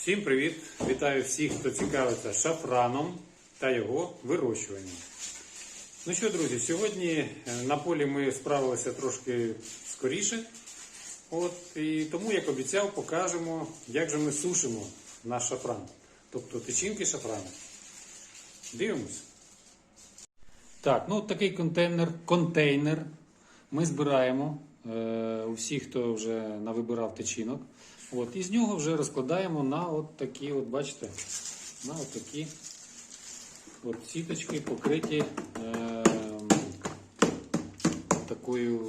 Всім привіт! Вітаю всіх, хто цікавиться шафраном та його вирощуванням. Ну що, друзі, сьогодні е, на полі ми справилися трошки скоріше. От, і тому, як обіцяв, покажемо, як же ми сушимо наш шафран. Тобто тичинки шафрану. Дивимось. Так, ну такий контейнер, контейнер ми збираємо е, у всіх, хто вже навибирав тичинок. От, і з нього вже розкладаємо на от такі, от бачите, на от такі от сіточки покриті е, такою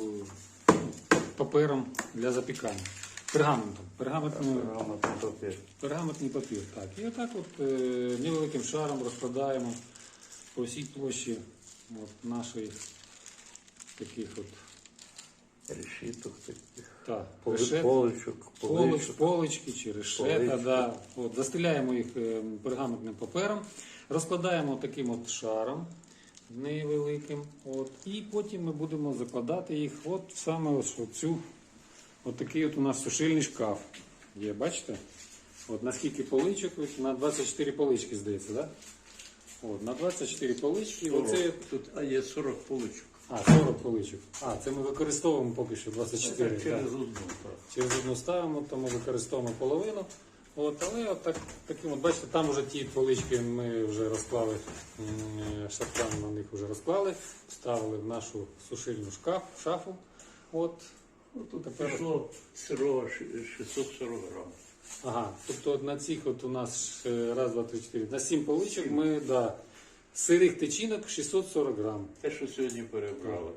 папером для запікання. Пергаментом. Пергаментним, Грамотний папір. пергаментний папір. Так. І отак от е, невеликим шаром розкладаємо по всій площі от, нашої таких от Решіток таких. Так, решет- Поличок, Полоч, поличок. полочки чи решета, Полички. да. от, застеляємо їх е, пергаментним папером, розкладаємо таким от шаром невеликим. От, і потім ми будемо закладати їх от саме ось в цю, от такий от у нас сушильний шкаф. Є, бачите? От наскільки поличок, на 24 полички, здається, да? От, на 24 полички. Оце, Тут а є 40 поличок. А, 40 поличок. А, це ми використовуємо поки що 24. Так, через одну. Так. Через одну ставимо, тому використовуємо половину. От, але от так, таким, от, бачите, там вже ті полички ми вже розклали, м, шафран на них вже розклали, вставили в нашу сушильну шкаф, шафу. От, Ну, тут Тепер- пішло сирого ши- 640 грам. ага, тобто от на цих от у нас е, раз, два, три, чотири, на сім поличок ми, да, сирих тичинок 640 грам. Те, що сьогодні перебрали.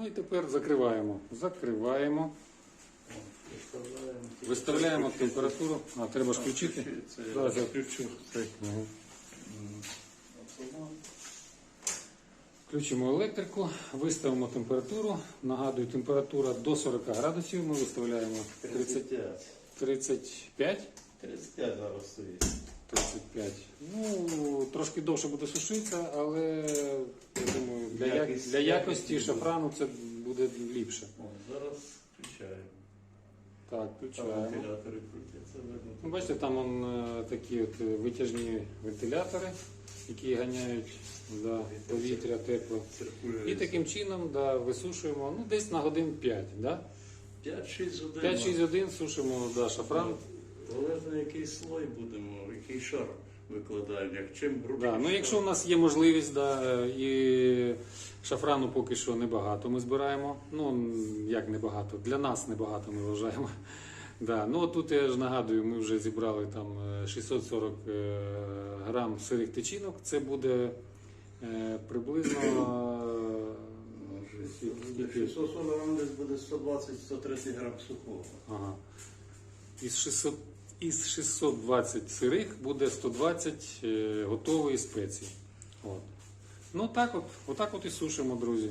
Ну і тепер закриваємо. Закриваємо, Виставляємо. температуру. А, треба ж включити. Зараз я включу. Включимо електрику, виставимо температуру. Нагадую, температура до 40 градусів. Ми виставляємо 30, 35. 35. 35 зараз стоїть. 35. Ну, трошки довше буде сушитися, але я думаю, для, як- Якість- для якості якість шафрану це буде ліпше. О, зараз включаємо. Так, Там включаємо. вентилятори крутяться. видно. Ну, бачите, там он, е, такі от е, витяжні вентилятори, які ганяють да, повітря. Циркулює. І таким чином да, висушуємо ну, десь на годин 5. Да? 5-6 годин. 5-6 годин сушимо да, шафран. Залежно який слой будемо, який шар викладаємо, як чим грубий. Да. Ну, шар. якщо у нас є можливість, да, і шафрану поки що небагато ми збираємо. Ну, як небагато, для нас небагато ми вважаємо. Да. Ну, тут я ж нагадую, ми вже зібрали там е, 640 е, грам сирих тичинок. Це буде е, приблизно е, 640 грам десь буде 120-130 грам сухого. Ага. Із 600, із 620 сирих буде 120 е, готової спеції. От. Ну так от, отак от і сушимо, друзі.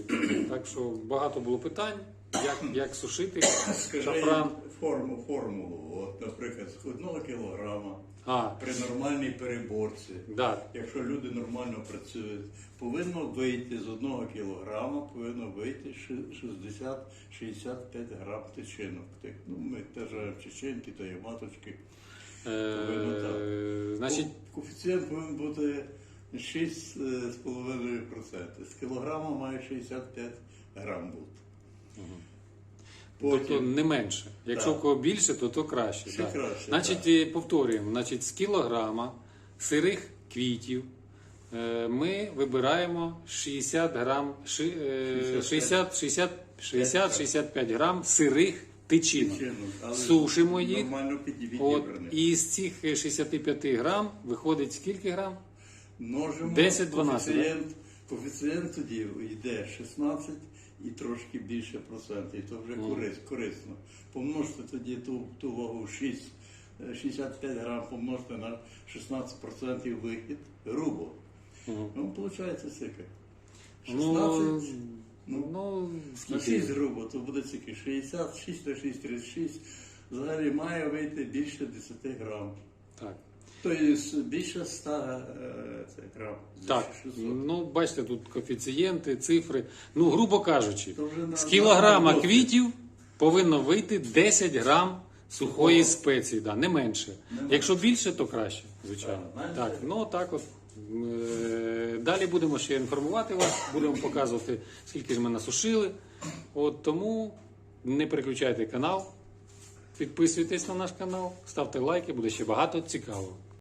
Так що багато було питань, як, як сушити Скажи шафран. форму, формулу. От, наприклад, з одного кілограма А, при нормальній переборці. да, Якщо люди нормально працюють, повинно вийти з одного кілограма, повинно вийти ши- 60-65 грам тичинок. Тих, Ну, ми теж чеченки та є маточки. Повинно так. е, значить, Ко- Коефіцієнт повинен бути 6,5%. З кілограма має 65 грам бути. Тобто не менше. Якщо Так. в кого більше, то то краще. Ще да. краще, Значить, так. е, повторюємо, значить, з кілограма сирих квітів е, ми вибираємо 60 грам, е, 60, 60, 60, 65 грам сирих тичинок. тичинок, Сушимо їх. От, і з цих 65 грам виходить скільки грам? Множимо 10-12, коефіцієнт, коефіцієнт тоді йде 16 і трошки більше процентів. І то вже корис, корисно. Помножте тоді ту, ту вагу 6, е, 65 грам, помножте на 16% вихід, грубо. Ну, виходить скільки? 16 Ну, ну, ну, на 6 грубо, то буде скільки? 66 на 6, 36. Взагалі має вийти більше 10 грам. Так. Тобто більше 100 е, це грам. Так, ну бачите, тут коефіцієнти, цифри. Ну, грубо кажучи, з кілограма квітів повинно вийти 10 грам Сухої спеції, да, не менше. Якщо більше, то краще, звичайно. Так, ну так от. Е, Далі будемо ще інформувати вас, будемо показувати, скільки ж ми насушили. От тому не переключайте канал, підписуйтесь на наш канал, ставте лайки, буде ще багато цікавого.